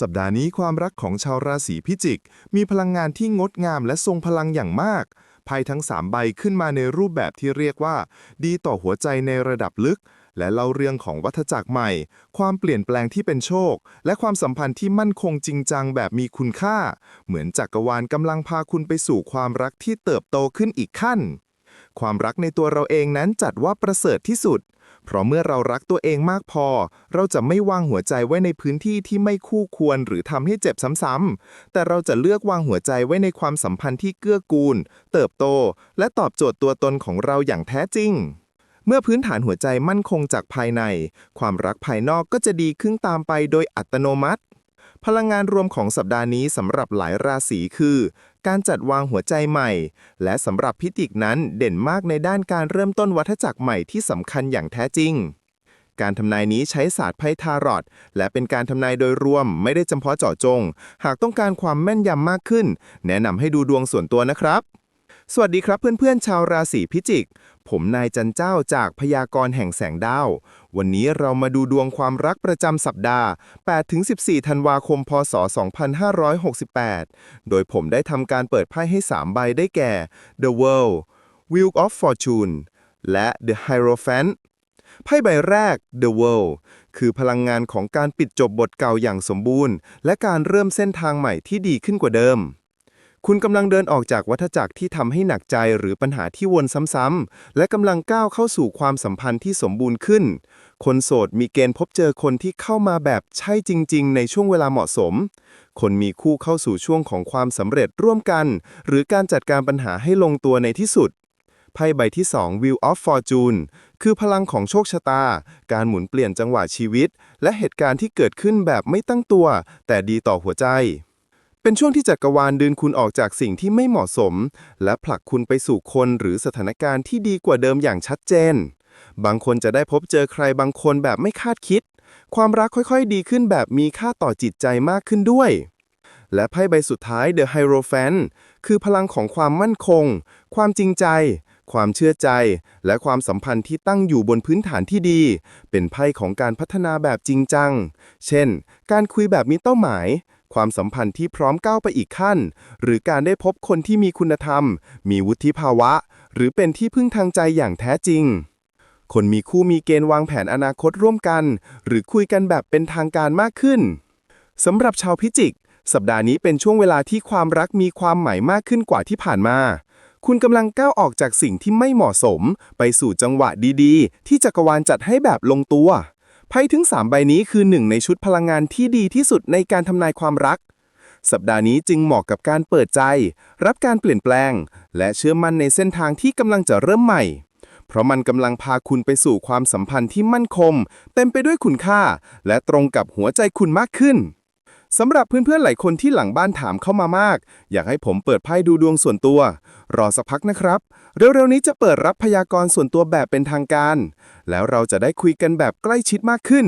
สัปดาห์นี้ความรักของชาวราศีพิจิก มีพลังงานที่งดงามและทรงพลังอย่างมากไพ่ทั้ง 3 ใบขึ้นมาในรูปแบบที่เรียกว่า ดีต่อหัวใจในระดับลึก และเล่าเรื่องของวัฏจักรใหม่ ความเปลี่ยนแปลงที่เป็นโชค และความสัมพันธ์ที่มั่นคงจริงจังแบบมีคุณค่า เหมือนจักรวาลกำลังพาคุณไปสู่ความรักที่เติบโตขึ้นอีกขั้น ความรักในตัวเราเองนั้นจัดว่าประเสริฐที่สุด เพราะเมื่อเรารักตัวเองมากพอ เราจะไม่วางหัวใจไว้ในพื้นที่ที่ไม่คู่ควรหรือทำให้เจ็บซ้ำๆแต่เราจะเลือกวางหัวใจไว้ในความสัมพันธ์ที่เกื้อกูล เติบโต และตอบโจทย์ตัวตนของเราอย่างแท้จริง เมื่อพื้นฐานหัวใจมั่นคงจากภายใน ความรักภายนอกก็จะดีขึ้นตามไปโดยอัตโนมัติพลังงานรวมของสัปดาห์นี้สำหรับหลายราศีคือ การจัดวางหัวใจใหม่ และสำหรับพิจิกนั้นเด่นมากในด้านการเริ่มต้นวัฏจักรใหม่ที่สำคัญอย่างแท้จริง การทำนายนี้ใช้ศาสตร์ไพ่ทารอตและเป็นการทำนายโดยรวมไม่ได้จำเพาะเจาะจง หากต้องการความแม่นยำมากขึ้น แนะนำให้ดูดวงส่วนตัวนะครับสวัสดีครับเพื่อนๆ ชาวราศีพิจิก ผมนายจันเจ้าจากพยากรณ์แห่งแสงดาว วันนี้เรามาดูดวงความรักประจำสัปดาห์ 8-14 ธันวาคม พศ 2568 โดยผมได้ทำการเปิดไพ่ให้ 3 ใบได้แก่ The World Wheel of Fortune และ The Hierophant ไพ่ใบแรก The World คือพลังงานของการปิดจบบทเก่าอย่างสมบูรณ์ และการเริ่มเส้นทางใหม่ที่ดีขึ้นกว่าเดิม คุณกำลังเดินออกจากวัฏจักรที่ทำให้หนักใจหรือปัญหาที่วนซ้ำๆ และกำลังก้าวเข้าสู่ความสัมพันธ์ที่สมบูรณ์ขึ้น คนโสดมีเกณฑ์พบเจอคนที่เข้ามาแบบใช่จริง ๆ ในช่วงเวลาเหมาะสม คนมีคู่เข้าสู่ช่วงของความสำเร็จร่วมกัน หรือการจัดการปัญหาให้ลงตัวในที่สุด ไพ่ใบที่ 2 Wheel of Fortune คือพลังของโชคชะตา การหมุนเปลี่ยนจังหวะชีวิต และเหตุการณ์ที่เกิดขึ้นแบบไม่ตั้งตัว แต่ดีต่อหัวใจ เป็นช่วงที่จักรวาลดึงคุณออกจากสิ่งที่ไม่เหมาะสม และผลักคุณไปสู่คนหรือสถานการณ์ที่ดีกว่าเดิมอย่างชัดเจน บางคนจะได้พบเจอใครบางคนแบบไม่คาดคิด ความรักค่อยๆ ดีขึ้นแบบมีค่าต่อจิตใจมากขึ้นด้วย และไพ่ใบสุดท้าย The Hierophant คือพลังของความมั่นคง ความจริงใจ ความเชื่อใจ และความสัมพันธ์ที่ตั้งอยู่บนพื้นฐานที่ดี เป็นไพ่ของการพัฒนาแบบจริงจัง เช่น การคุยแบบมีเป้าหมาย ความสัมพันธ์ที่พร้อมก้าวไปอีกขั้น หรือการได้พบคนที่มีคุณธรรม มีวุฒิภาวะ หรือเป็นที่พึ่งทางใจอย่างแท้จริง คนมีคู่มีเกณฑ์วางแผนอนาคตร่วมกัน หรือคุยกันแบบเป็นทางการมากขึ้นสำหรับชาวพิจิก สัปดาห์นี้เป็นช่วงเวลาที่ความรักมีความหมายมากขึ้นกว่าที่ผ่านมา คุณกำลังก้าวออกจากสิ่งที่ไม่เหมาะสม ไปสู่จังหวะดีๆ ที่จักรวาลจัดให้แบบลงตัว ไพ่ถึง 3 ใบนี้คือหนึ่งในชุดพลังงานที่ดีที่สุดในการทำนายความรัก สัปดาห์นี้จึงเหมาะกับการเปิดใจ รับการเปลี่ยนแปลง และเชื่อมั่นในเส้นทางที่กำลังจะเริ่มใหม่ เพราะมันกำลังพาคุณไปสู่ความสัมพันธ์ที่มั่นคง เต็มไปด้วยคุณค่า และตรงกับหัวใจคุณมากขึ้นสำหรับเพื่อนๆ หลายคนที่หลังบ้านถามเข้ามามาก อยากให้ผมเปิดไพ่ดูดวงส่วนตัว รอสักพักนะครับ เร็วๆนี้จะเปิดรับพยากรณ์ส่วนตัวแบบเป็นทางการ แล้วเราจะได้คุยกันแบบใกล้ชิดมากขึ้น